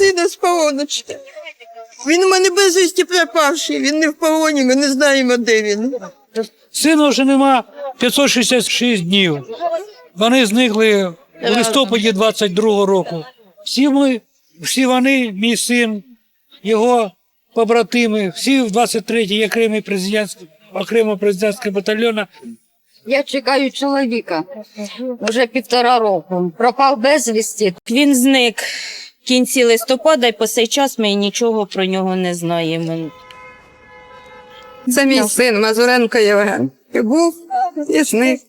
мене з полону. Він у мене безвісті пропавший, він не в полоні, ми не знаємо, де він. Сина вже нема 566 днів. Вони зникли в листопаді 22-го року. Всі ми, всі вони, мій син, його побратими, всі в 23-й окремий президентський, окремо президентського батальйону Я чекаю чоловіка вже півтора року. Пропав безвісті. Він зник в кінці листопада, і по цей час ми нічого про нього не знаємо. Це мій син Мазуренко Євген. І Був і зник.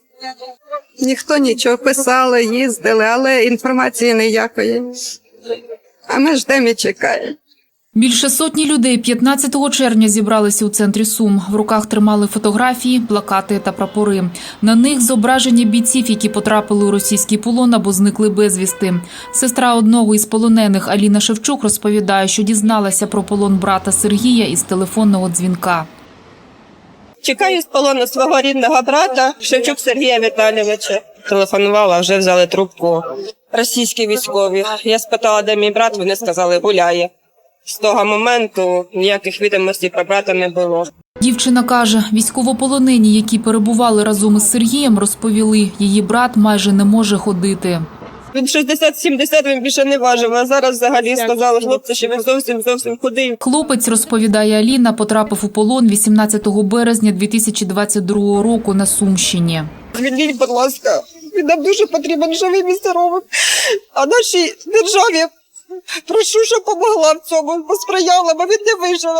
Ніхто нічого писали, їздили, але інформації ніякої. А ми ждемо і чекаємо. Більше сотні людей 15 червня зібралися у центрі Сум. В руках тримали фотографії, плакати та прапори. На них зображення бійців, які потрапили у російський полон або зникли безвісти. Сестра одного із полонених Аліна Шевчук розповідає, що дізналася про полон брата Сергія із телефонного дзвінка. Чекаю з полону свого рідного брата Шевчук Сергія Віталійовича. Телефонувала, вже взяли трубку. Російські військові. Я спитала, де мій брат, вони сказали, гуляє. З того моменту ніяких відомостей про брата не було. Дівчина каже, військовополонені, які перебували разом із Сергієм, розповіли, її брат майже не може ходити. Він 60-70 він більше не важив, а зараз взагалі сказали хлопці, що він зовсім зовсім худий. Хлопець, розповідає Аліна, потрапив у полон 18 березня 2022 року на Сумщині. Звільніть, будь ласка, він нам дуже потрібен живим і здоровим. А нашій державі прошу, щоб допомогла в цьому, посприяла, бо він не вижив.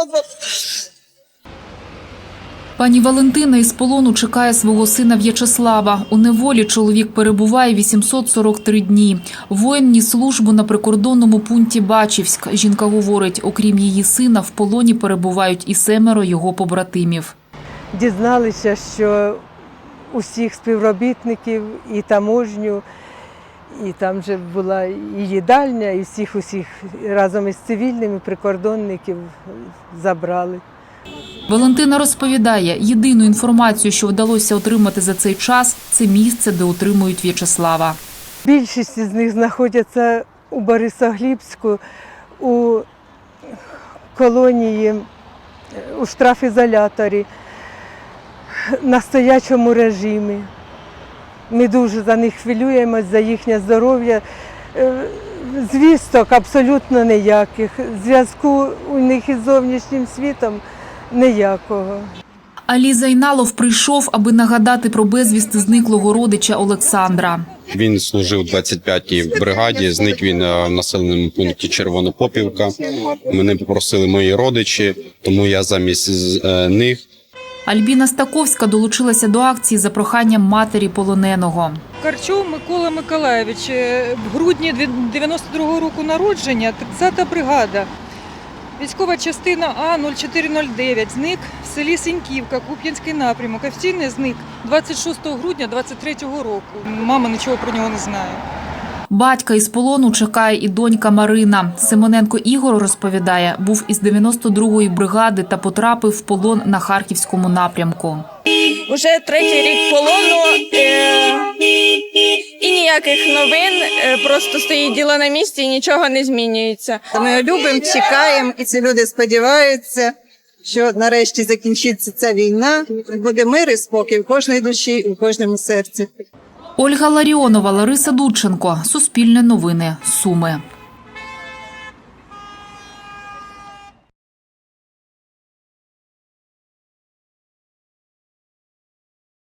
Пані Валентина із полону чекає свого сина В'ячеслава. У неволі чоловік перебуває 843 дні. Воїн ніс службу на прикордонному пункті Бачівськ. Жінка говорить, окрім її сина, в полоні перебувають і семеро його побратимів. дізналися, що усіх співробітників і таможню, і там же була і їдальня, і всіх усіх разом із цивільними прикордонників забрали. Валентина розповідає, єдину інформацію, що вдалося отримати за цей час, це місце, де утримують В'ячеслава. Більшість з них знаходяться у Борисоглібську, у колонії, у штрафізоляторі, на стоячому режимі. Ми дуже за них хвилюємось, за їхнє здоров'я. Е, Звісток абсолютно ніяких. Зв'язку у них із зовнішнім світом ніякого. Алі Зайналов прийшов, аби нагадати про безвісти зниклого родича Олександра. Він служив у 25-й бригаді. Зник він е, в населеному пункті Червонопопівка. Мене попросили мої родичі, тому я замість е, них Альбіна Стаковська долучилася до акції за проханням матері полоненого. Карчов Микола Миколаєвич е, в грудні 92-го року народження, 30-та бригада. Військова частина А 0409 зник в селі Сіньківка, Куп'янський напрямок. Офіційний зник 26 грудня 23-го року. Мама нічого про нього не знає. Батька із полону чекає і донька Марина. Симоненко Ігор розповідає, був із 92-ї бригади та потрапив в полон на харківському напрямку. Уже третій рік полону е- і ніяких новин, е, просто стоїть діло на місці і нічого не змінюється. Ми любимо, чекаємо, і ці люди сподіваються, що нарешті закінчиться ця війна, буде мир і спокій в кожній душі і в кожному серці. Ольга Ларіонова, Лариса Дудченко. Суспільне новини. Суми.